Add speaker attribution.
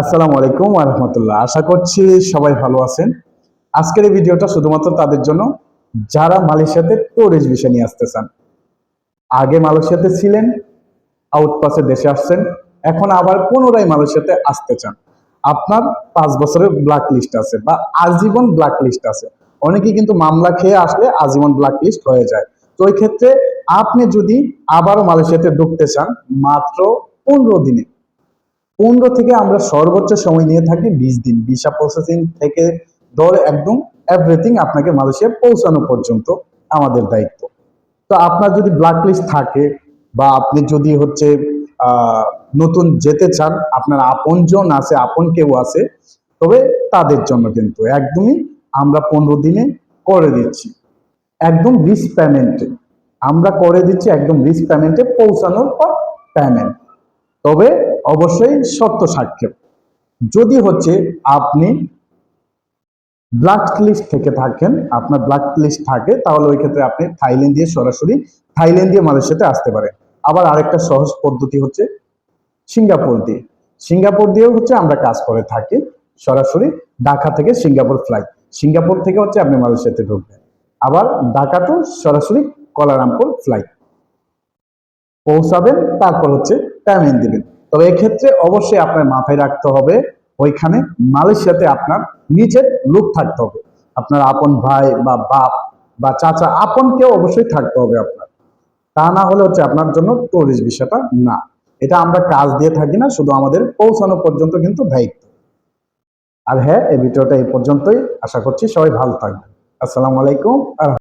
Speaker 1: আসসালামু আলাইকুম রহমতুল্লাহ। আশা করছি সবাই ভালো আছেন। আজকের এই ভিডিওটা শুধুমাত্র তাদের জন্য। যারা মালয়েশিয়াতে টুরিস্ট বিষয় নিয়ে আসতে চান, আগে মালয়েশিয়াতে ছিলেন আউটপাসে দেশে আসছেন, এখন আবার পুনরায় মালয়েশিয়াতে আসতে চান। আপনার পাঁচ বছরের ব্ল্যাক লিস্ট আছে বা আজীবন ব্ল্যাক লিস্ট আছে। অনেকেই কিন্তু মামলা খেয়ে আসলে আজীবন ব্ল্যাক লিস্ট হয়ে যায়। তো ওই ক্ষেত্রে আপনি যদি আবারও মালয়েশিয়াতে ঢুকতে চান, মাত্র পনেরো দিনে পনেরো থেকে আমরা সর্বোচ্চ সময় নিয়ে থাকি, বিশ দিন। ভিসা প্রসেসিং থেকে ধরে একদম এভরিথিং আপনাকে মালয়েশিয়া পৌঁছানো পর্যন্ত আমাদের দায়িত্ব। তো আপনার যদি ব্ল্যাক লিস্ট থাকে বা আপনি যদি হচ্ছে নতুন যেতে চান, আপনার আপনজন আছে, আপন কেউ আছে, তবে তাদের জন্য কিন্তু একদমই আমরা পনেরো দিনে করে দিচ্ছি। একদম রিস পেমেন্টে আমরা করে দিচ্ছি একদম রিস পেমেন্টে পৌঁছানোর পর পেমেন্ট তবে অবশ্যই শর্ত সাক্ষেপ যদি হচ্ছে আপনি ব্ল্যাক লিস্ট থেকে থাকেন, আপনার ব্ল্যাক লিস্ট থাকে, তাহলে ওই ক্ষেত্রে আপনি থাইল্যান্ড দিয়ে সরাসরি থাইল্যান্ড দিয়ে মালয়েশিয়াতে আসতে পারেন। আবার আরেকটা সহজ পদ্ধতি হচ্ছে সিঙ্গাপুর দিয়ে। সিঙ্গাপুর দিয়েও হচ্ছে আমরা কাজ করে থাকি, সরাসরি ঢাকা থেকে সিঙ্গাপুর ফ্লাইট সিঙ্গাপুর থেকে হচ্ছে আপনি মালয়েশিয়াতে ঢুকবেন। আবার ঢাকা টু সরাসরি কলারামপুর ফ্লাইট পৌঁছাবেন, তারপর হচ্ছে পেমেন্ট দিবেন। তবে এক্ষেত্রে অবশ্যই আপনার মাথায় রাখতে হবে, ওইখানে মালয়েশিয়াতে আপনার নিজের লোক থাকতে হবে। আপনার আপন ভাই বা বাপ বা চাচা আপন কেউ অবশ্যই থাকতে হবে আপনার। তা না হলে হচ্ছে আপনার জন্য টুরিস্ট বিষয়টা না। এটা আমরা কাজ দিয়ে থাকি না, শুধু আমাদের পৌঁছানো পর্যন্ত কিন্তু দায়িত্ব। আর হ্যাঁ এই ভিডিওটা এই পর্যন্তই। আশা করছি সবাই ভালো থাকবেন। আসসালামু আলাইকুম আর